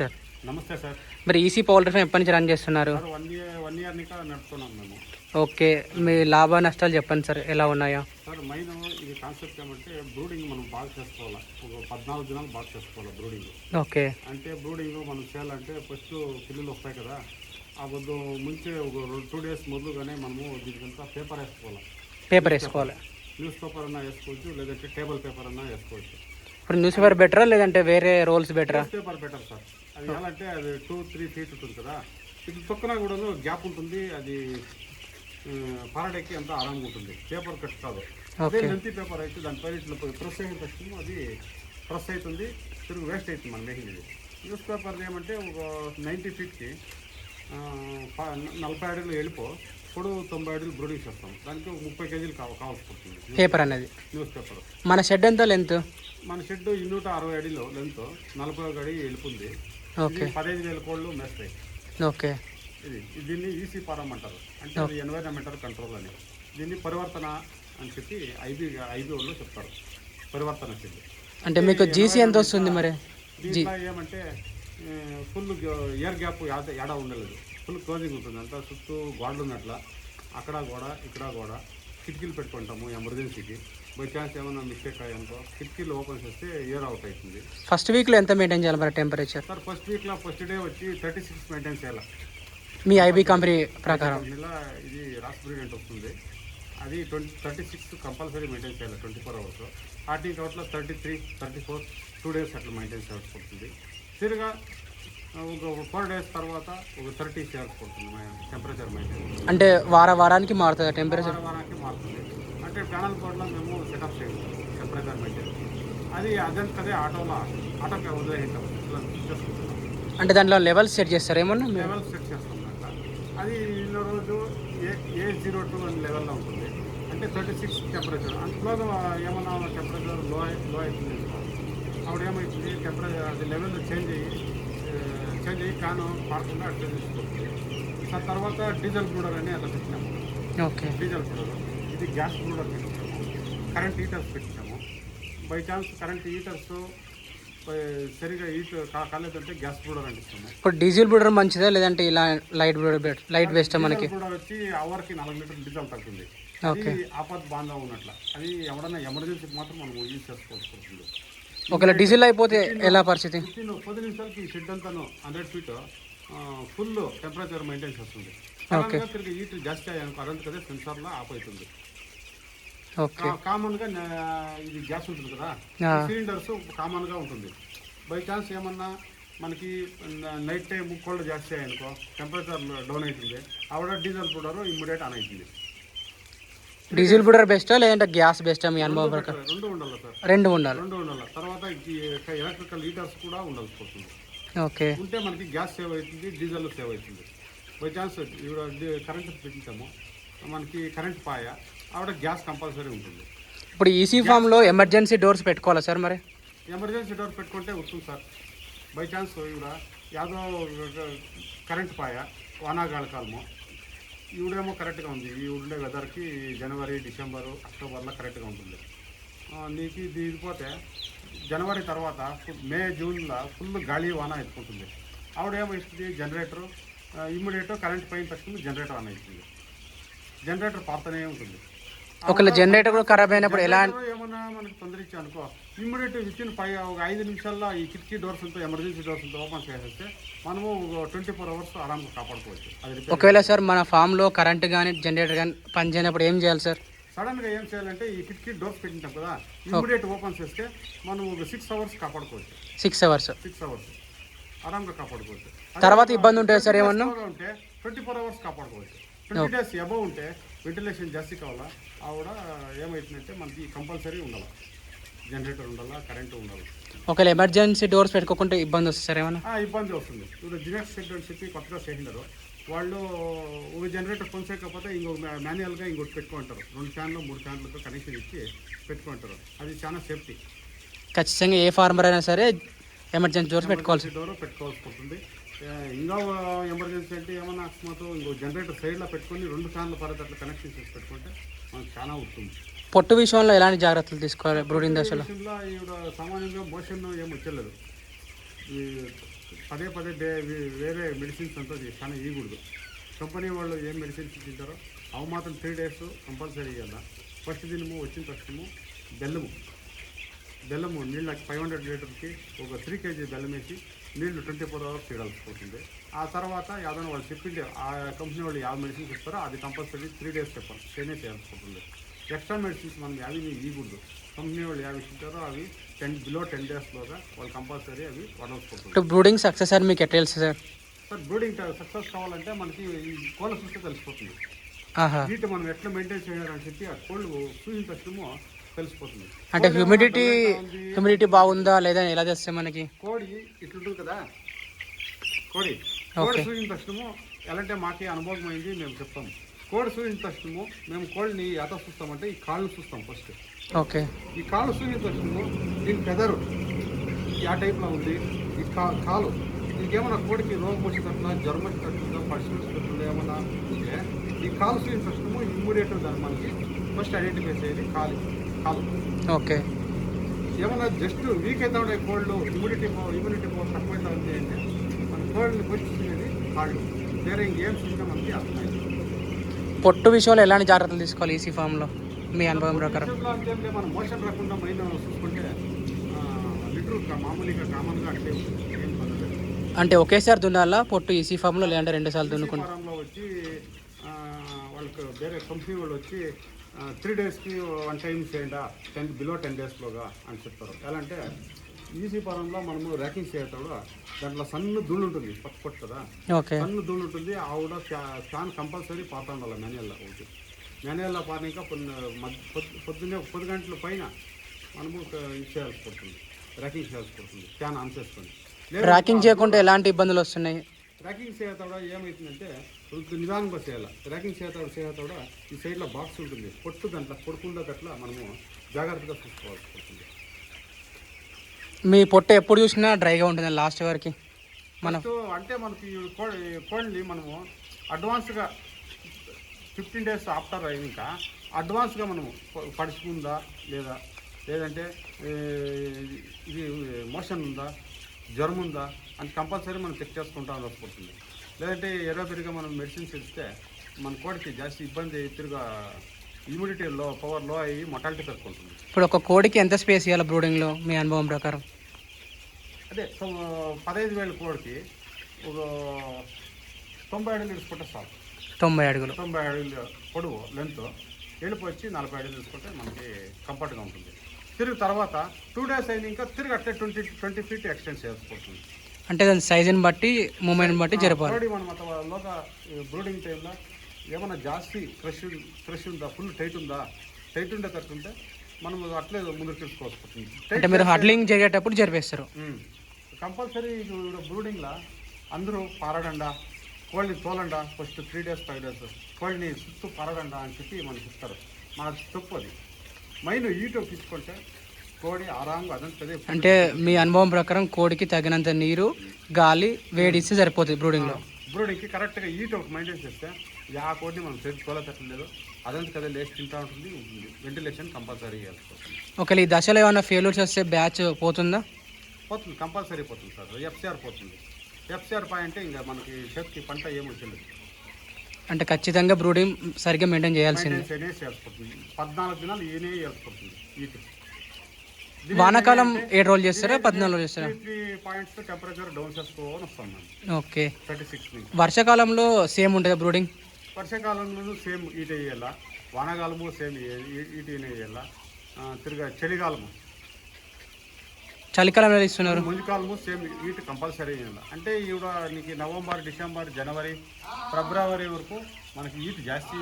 Sir. నమస్తే sir. మరి EC poultry farm ఎప్పటి నుంచి రన్ చేస్తున్నారు? వన్ ఇయర్ వన్ ఇయర్ నడుపుతున్నాం మేము. ఓకే మీ లాభ నష్టాలు చెప్పండి సార్ ఎలా ఉన్నాయో? సార్ మెయిన్ ఇది కాన్సెప్ట్ ఏమంటే బ్రూడింగ్ మనం బాగా చేసుకోవాలి. ఒక పద్నాలుగు దినాలు బాగా చేసుకోవాలి బ్రూడింగ్ ఓకే. అంటే బ్రూడింగ్ మనం చేయాలంటే ఫస్ట్ పిల్లులు వస్తాయి కదా ఆ పొద్దు ముంచే ఒక టూ డేస్ ముందుగానే మనము దీనికంతా పేపర్ వేసుకోవాలి. పేపర్ వేసుకోవాలి. న్యూస్ పేపర్ అన్నా వేసుకోవచ్చు లేదంటే టేబుల్ పేపర్ అన్నా వేసుకోవచ్చు. ఇప్పుడు న్యూస్ పేపర్ బెటరా లేదంటే వేరే రోల్స్ బెటరా పేపర్ బెటర్ సార్. అది ఎలా అంటే అది టూ త్రీ ఫీట్ ఉంటుంది కదా. ఇది తొక్కన కూడా గ్యాప్ ఉంటుంది అది పారడెక్కి అంతా ఆరాంగా ఉంటుంది. పేపర్ కట్ కాదు. అదే మెంతి పేపర్ అయితే దానిపైన ఇట్లా ప్రెస్ అయిన తక్షణం అది ప్రెస్ అవుతుంది తిరుగు వేస్ట్ అవుతుంది మన మేకింగ్ ఇది న్యూస్ పేపర్ ఏమంటే ఒక నైంటీ ఫీట్కి నలభై అడుగులు వెళ్ళిపో పొడవు తొంభై అడుగులు బ్రూడింగ్ చేస్తాం. దానికి ఒక ముప్పై కేజీలు కావ కావాల్సి పడుతుంది. పేపర్ అనేది. న్యూస్ పేపర్ మన షెడ్ ఎంత లెంత్ మన షెడ్ ఇన్నూట అరవై అడిలో లెంత్ నలభై ఒక అడి వెళ్ళిపోయింది ఓకే. పదహైదు వేల కోళ్ళు మేస్తాయి ఓకే. ఇది దీన్ని ఈసీ ఫారం అంటారు. అంటే అది ఎన్వైరన్మెంటల్ కంట్రోల్ అని. దీన్ని పరివర్తన అని చెప్పి ఐబీ ఐబీ వాళ్ళు చెప్తారు. పరివర్తన చెల్లి అంటే మీకు జీసీ ఎంత వస్తుంది మరి? దీంట్లో ఏమంటే ఫుల్ ఇయర్ గ్యాప్ ఏడా ఉండలేదు. ఫుల్ క్లోజింగ్ ఉంటుంది. అంతా చుట్టూ గోడలు ఉన్నట్ల అక్కడ గోడ ఇక్కడ గోడ. కిటికీలు పెట్టుకుంటాము ఎమర్జెన్సీకి. బై ఛాన్స్ ఏమైనా మిస్టేక్ అయ్యానుకో కిటికీలు ఓపెన్ చేస్తే ఇయర్ అవుట్ అవుతుంది. ఫస్ట్ వీక్లో ఎంత మెయింటైన్ చేయాలి మరి టెంపరేచర్? సార్ ఫస్ట్ వీక్లో ఫస్ట్ డే వచ్చి థర్టీ సిక్స్ మెయింటైన్ చేయాలి. మీ ఐబీ కంపెనీ ప్రకారం. నెల ఇది రాస్ బ్రీడెంట్ వస్తుంది. అది twenty thirty six compulsory maintain చేయాలి twenty four hours. Starting అవుట్లో thirty three thirty four two days అట్లా మెయింటైన్ చేయాల్సి పడుతుంది తిరగా ఒక ఫోర్ డేస్ తర్వాత ఒక థర్టీ చేయాల్సి పడుతుంది టెంపరేచర్ మెయింటైన్ అంటే వార వారానికి మారుతుంది టెంపరేచర్ వారం వారానికి మారుతుంది. అంటే ప్యానల్ కోడ్లో మేము సెటప్ చేయాలి టెంపరేచర్ మెయింటైన్ అది అదంతదే ఆటోలో ఆటోకి వదిలేసాం అంటే దాంట్లో లెవెల్స్ సెట్ చేస్తారు ఏమన్నా? మీరు? లెవెల్ సెట్ చేస్తాం అది ఇన్న రోజు ఏ ఏ జీరో టూ అని లెవెల్లో ఉంటుంది. అంటే థర్టీ సిక్స్ టెంపరేచర్ అందులో ఏమన్నా టెంపరేచర్లో లో అవుతుంది. అప్పుడు ఏమవుతుంది టెంపరేచర్ అది లెవెల్ చేంజ్ అయ్యి చేంజ్ అయ్యి కాను పారకుండా అట్లా తీసుకుంటుంది దాని తర్వాత డీజిల్ బ్రూడర్ అని అట్లా పెట్టినాము. ఓకే. డీజిల్ బ్రూడర్ ఇది గ్యాస్ బ్రూడర్ పెట్టినాము. కరెంట్ హీటర్స్ పెట్టినాము. బై ఛాన్స్ కరెంట్ హీటర్స్ సరిగా హీట్ కాలేదంటే గ్యాస్ బ్రూడర్ అంటిస్తాము ఇప్పుడు డీజిల్ బ్రూడర్ మంచిదా లేదంటే ఇలా లైట్ బ్రూడర్ లైట్ బెస్ట్ మనకి? కూడా వచ్చి అవర్కి నాలుగు లీటర్లు డీజిల్ తగ్గుతుంది. ఓకే. ఆపద్ బాంధవం ఉన్నట్ల అది ఎవడన్నా ఎమర్జెన్సీకి మాత్రం మనం యూజ్ చేసుకోవాల్సి వస్తుంది ఒకవేళ డీజిల్ అయిపోతే ఎలా పరిస్థితి? పది నిమిషాలకి షెడ్ అంతాను hundred feet full temperature maintain చేస్తుంది. తిరిగి హీట్ జాస్తి అయ్యానుకో అదంత కదా సెన్సార్లో ఆఫ్ అవుతుంది. ఓకే కామన్గా ఇది గ్యాస్ ఉంటుంది కదా. సిలిండర్స్ కామన్గా ఉంటుంది. బై ఛాన్స్ ఏమన్నా మనకి నైట్ టైం కోల్డ్ జాస్తి అయ్యానుకో టెంపరేచర్ డౌన్ అవుతుంది. ఆవిడ డీజిల్ పౌడర్ ఇమ్మీడియట్ ఆన్ అవుతుంది. డీజిల్ బ్రూడర్ బెస్టా లేదంటే గ్యాస్ బెస్టా మీ అనుభవం ప్రకారం? రెండు ఉండాలి సార్. రెండు ఉండాలి. రెండు ఉండాలి. తర్వాత ఎలక్ట్రికల్ హీటర్స్ కూడా ఉండాల్సి వస్తుంది. ఓకే. ఉంటే మనకి గ్యాస్ సేవ్ అవుతుంది డీజిల్ సేవ్ అవుతుంది. బై ఛాన్స్ కరెంట్ పెట్టించాము. మనకి కరెంట్ పాయ ఆవిడ గ్యాస్ కంపల్సరీ ఉంటుంది. ఇప్పుడు ఈసీ ఫామ్లో ఎమర్జెన్సీ డోర్స్ పెట్టుకోవాలా సార్ మరి? ఎమర్జెన్సీ డోర్ పెట్టుకుంటే వస్తుంది సార్. బై ఛాన్స్ ఇవిడ యాదో కరెంట్ పాయ వానాగాల కాలము. ఈ ఈవిడేమో కరెక్ట్గా ఉంది. ఈ ఉండే వెదర్కి జనవరి డిసెంబరు అక్టోబర్లో కరెక్ట్గా ఉంటుంది. నీకు దిగిపోతే జనవరి తర్వాత మే జూన్లో ఫుల్ గాలి వాన ఎత్తుకుంటుంది ఆవిడ ఏమవుతుంది జనరేటరు ఇమ్మీడియట్ కరెంట్ పైన తక్కువ జనరేటర్ ఆన్ అవుతుంది జనరేటర్ పారుతూనే ఉంటుంది. ఒకవేళ జనరేటర్ కూడా ఖరాబ్ అయినప్పుడు ఎలా జనరేటర్ ఏమన్నా మనకి తొందర ఇచ్చి అనుకో. ఇమ్మీడియట్ విత్ ఇన్ ఫైవ్ ఒక ఐదు నిమిషాల్లో ఈ కిటికీ డోర్స్ అంతా ఎమర్జెన్సీ డోర్స్ అంతా ఓపెన్ చేసేస్తే మనము ట్వంటీ ఫోర్ అవర్స్ ఆరాంగా కాపాడుకోవచ్చు. అది ఒకవేళ సార్ మన ఫామ్లో కరెంట్ కానీ జనరేటర్ కానీ పని చేయనప్పుడు ఏం చేయాలి సార్? సడన్గా ఏం చేయాలంటే ఈ కిటికీ డోర్స్ పెట్టింటాం కదా ఇమ్మీడియట్ ఓపెన్ చేస్తే మనం ఒక సిక్స్ అవర్స్ కాపాడుకోవచ్చు. సిక్స్ అవర్స్ సిక్స్ అవర్స్ ఆరాంగా కాపాడుకోవచ్చు. తర్వాత ఇబ్బంది ఉంటుంది సార్ ఏమన్నా? ఉంటే ట్వంటీ ఫోర్ అవర్స్ కాపాడుకోవచ్చు ట్వంటీ డేస్ అబవ్ ఉంటే వెంటిలేషన్ జాస్తి కావాలా? ఆవిడ ఏమవుతుందంటే మనకి కంపల్సరీ ఉండాలి. జనరేటర్ ఉండాలా కరెంటు ఉండాలి. ఒకవేళ ఎమర్జెన్సీ డోర్స్ పెట్టుకోకుంటే ఇబ్బంది వస్తుంది సార్ ఏమన్నా? ఆ, ఇబ్బంది వస్తుంది. ఇప్పుడు జినెక్స్ సెట్ అని చెప్పి కొత్తగా చేసినారు వాళ్ళు ఒక జనరేటర్ కొనసేకపోతే ఇంకొక మాన్యువల్గా ఇంకొకటి పెట్టుకుంటారు రెండు ఫ్యాన్లు మూడు ఫ్యాన్లతో కనెక్షన్ ఇచ్చి పెట్టుకుంటారు అది చాలా సేఫ్టీ. ఖచ్చితంగా ఏ ఫార్మర్ అయినా సరే ఎమర్జెన్సీ డోర్స్ పెట్టుకోవాల్సి డోర్ పెట్టుకోవాల్సి ఉంటుంది. ఆ, ఇంకా ఎమర్జెన్సీ అంటే ఏమన్నా అకస్మాత్ ఇంకో జనరేటర్ సైడ్లో పెట్టుకొని రెండు ఫ్యాన్లు పరేటట్లు కనెక్షన్ చేసి పెట్టుకుంటే మనకు చాలా ఉంటుంది పొట్టు విషయంలో ఎలాంటి జాగ్రత్తలు తీసుకోవాలి బ్రూడింగ్ దశలో? విషయంలో ఈవిడ సామాన్యంగా మోషన్ ఏం వచ్చలేదు ఈ పదే పదే వేరే మెడిసిన్స్ అంతా చాలా ఇవ్వకూడదు కంపెనీ వాళ్ళు ఏం మెడిసిన్స్ ఇచ్చింటారో అవి మాత్రం త్రీ డేస్ కంపల్సరీ ఇవ్వాలి ఫస్ట్ దినము వచ్చిన తక్షణము బెల్లము. బెల్లము నీళ్ళు ఫైవ్ హండ్రెడ్ లీటర్కి ఒక త్రీ కేజీ బెల్లం వేసి నీళ్ళు ట్వంటీ ఫోర్ అవర్స్ తీయాల్సి పోతుంది ఆ తర్వాత ఏదైనా వాళ్ళు చెప్పింది ఆ కంపెనీ వాళ్ళు ಯಾವ మెడిసిన్స్ ఇస్తారో అది కంపల్సరీ త్రీ డేస్ చెప్పాలి. స్టేనే చేయాల్సి పోతుంది ఎక్స్ట్రా మెడిసిన్స్ మనం యావి ఇవ్వకూడదు. కంపెనీ వాళ్ళు యావి ఇచ్చింటారో అవి టెన్ బిలో టెన్ డేస్లోగా వాళ్ళు కంపల్సరీ అవి వదలాల్సి పోతుంది ఇప్పుడు బ్రూడింగ్ సక్సెస్ అని మీకు ఎట్లా తెలుసు సార్? సార్ బ్రూడింగ్ సక్సెస్ కావాలంటే మనకి ఈ కోళ్ళ చూస్తే తెలిసిపోతుంది. ఆహా. హీట్ మనం ఎట్లా మెయింటైన్ చేయాలని చెప్పి ఆ కోళ్ళు చూసిన తక్షణము తెలిసిపోతుంది. అంటే హ్యూమిడిటీ హ్యూమిడిటీ బాగుందా లేదా ఎలా చేస్తే మనకి? కోడి ఇట్లుంటుంది కదా. కోడి. కోడి. సూచిన తక్షణము ఎలాంటి మాకే అనుభవం అయింది మేము చెప్తాము కోడి సూచిన తక్షణము మేము కోడిని ఎత చూస్తామంటే ఈ కాళ్ళు చూస్తాం ఫస్ట్. ఓకే. ఈ కాళ్ళు సూచిన తక్షణము దీని పెదరు ఆ టైప్లో ఉంది. ఈ కా కాలు. ఇంకేమన్నా కోడికి రోగం వచ్చేటట్లా జ్వరం వచ్చేటట్లుగా పరిశీలించేటట్లు ఏమన్నా? ఉంటే ఈ కాలు సూచిన తక్షణము ఇమ్మీడియట్ దాన్ని మనకి. ఫస్ట్ ఐడెంటిఫై చేయాలి కాలు కాలు ఓకే. ఏమన్నా జస్ట్ వీక్ అవుతా ఉండే కోళ్ళు ఇమ్యూనిటీ పవర్ ఇమ్యూనిటీ పవర్ తక్కువ అవుతా ఉంది అంటే మన కోళ్ళని పొచ్చుకునేది కాళ్ళు. వేరే ఇంకేం చూసినా మనకి అర్థమైంది పొట్టు విషయంలో ఎలాంటి జాగ్రత్తలు తీసుకోవాలి ఈసీ ఫామ్లో? మీ అనుభవం ప్రకారం. అంటే మనం మోషన్ రాకుండా మైండ్ చూసుకుంటే లిటర్ మామూలుగా కామన్గా ఉంటుంది ఏం పర్లేదు అంటే ఒకేసారి దున్నాలా? పొట్టు ఈసీ ఫామ్లో లేదంటే రెండు సార్లు దున్నుకుంటా? వచ్చి వాళ్ళకి వేరే కంపెనీ వాళ్ళు వచ్చి త్రీ డేస్కి వన్ టైం చేయండి? టెన్ బిలో టెన్ డేస్లోగా అని చెప్తారు. ఎలా అంటే ఈసీ ఫారంలో మనము ర్యాకింగ్ చేయతాడు దాంట్లో సన్న ధూళి ఉంటుంది పట్టు పట్టు కదా? సన్న ధూళి ఉంటుంది ఆవిడ ఫ్యాన్ కంపల్సరీ పాతా ఉండాలి మాన్యువల్లో ఒకటి. మాన్యువల్లో పారినాక పొద్దున్న పది గంటల పైన మనము చేయాల్సి పడుతుంది ర్యాకింగ్ చేయాల్సి పడుతుంది ఫ్యాన్ ఆన్ చేసుకొని. ట్రాకింగ్ చేయకుండా ఎలాంటి ఇబ్బందులు వస్తున్నాయి? ట్రాకింగ్ చేయతాడ ఏమవుతుందంటే నిదానంగా చేయాలి. ట్రాకింగ్ చేయతాడు చేయతాడ ఈ సైడ్లో బాక్స్ ఉంటుంది. పొట్టు దాంట్లో పొడుకుండా అట్లా మనము జాగ్రత్తగా చూసుకోవాల్సి పడుతుంది మీ పొట్టు ఎప్పుడు చూసినా డ్రైగా ఉంటుంది లాస్ట్ వరకు. మనం సో అంటే మనకి కోడిని మనము అడ్వాన్స్గా ఫిఫ్టీన్ డేస్ ఆఫ్టర్ అయినాక అడ్వాన్స్గా మనము పడుచుకుందా లేదా లేదంటే ఇది మోషన్ ఉందా జ్వరం ఉందా అని కంపల్సరీ మనం చెక్ చేసుకుంటా పడుతుంది లేదంటే ఎరోపెరిగా మనం మెడిసిన్స్ ఇస్తే మన కోడికి జాస్తి ఇబ్బంది తిరుగా ఇమ్యూనిటీ లో పవర్లో అయ్యి మొటాలిటీ పెరుగుతుంది ఇప్పుడు ఒక కోడికి ఎంత స్పేస్ ఇవ్వాలి బ్రూడింగ్లో మీ అనుభవం ప్రకారం? అదే పదహైదు వేల కోడికి ఒక తొంభై అడుగులు తీసుకుంటే చాలు. తొంభై అడుగులు. తొంభై అడుగులు పొడవు లెంత్ వచ్చి నలభై అడుగులు తీసుకుంటే మనకి కంఫర్ట్గా ఉంటుంది. తిరిగి తర్వాత టూ డేస్ అయిన ఇంకా తిరిగి అట్లే ట్వంటీ ట్వంటీ ఫీట్ ఎక్స్టెండ్ చేసుకోవచ్చు అంటే దాని సైజుని బట్టి మూమెంట్ బట్టి జరపాలి. మనం అతలోగా బ్రూడింగ్ టైంలో ఏమైనా జాస్తి క్రష్ క్రష్ ఉందా ఫుల్ టైట్ ఉందా? టైట్ ఉండే తట్టుంటే మనం అట్లే ముందుకు తీసుకోవచ్చు అంటే మీరు హడ్లింగ్ జరిగేటప్పుడు జరిపేస్తారు. కంపల్సరీ బ్రూడింగ్లో అందరూ పారడండా కోళ్ళని తోలండా first three days five days కోళ్ళని చుట్టూ పారడండా అని చెప్పి మనకి ఇస్తారు మన తప్పు అది. మైన్ ఈటో తీసుకుంటే కోడి ఆరాంగా అదంతదే అంటే మీ అనుభవం ప్రకారం కోడికి తగినంత నీరు గాలి వేడిస్తే సరిపోతుంది బ్రూడింగ్లో. బ్రూడింగ్కి కరెక్ట్గా ఈట ఒకటి మెయింటైన్ చేస్తే ఆ కోడిని మనం తోలతట్లేదు అదంతా కదా లేచి తింటా ఉంటుంది వెంటిలేషన్ కంపల్సరీ చేసుకోవాలి ఒకవేళ ఈ దశలో ఏమైనా ఫెయిల్యూర్స్ వస్తే బ్యాచ్ పోతుందా? పోతుంది కంపల్సరీ పోతుంది సార్ ఎఫ్సిఆర్ పోతుంది. ఎఫ్సిఆర్ పాయింట్ ఇంకా మనకి చేతికి పంట ఏమొచ్చింది? అంటే ఖచ్చితంగా బ్రూడింగ్ సరిగ్గా మెయింటైన్ చేయాల్సిందే. పద్నాలుగు దినాలు ఈయనే ఈటు వానాకాలం ఏడు రోజులు చేస్తారా? పద్నాలుగు రోజులు చేస్తారా? Three points temperature down okay. వర్షాకాలంలో సేమ్ ఉంటుంది బ్రూడింగ్ వర్షాకాలంలోనూ సేమ్ ఈట వేయాల? వానాకాలము సేమ్ ఈటీనే వేయాల? తిరిగా చలికాలము. చలికాలం ఎలా ఇస్తున్నారు? ముందుకాలము సేమ్ నీట్ కంపల్సరీ అంటే ఇవి నీకు నవంబర్ డిసెంబర్ జనవరి ఫిబ్రవరి వరకు మనకి ఈట జాస్తి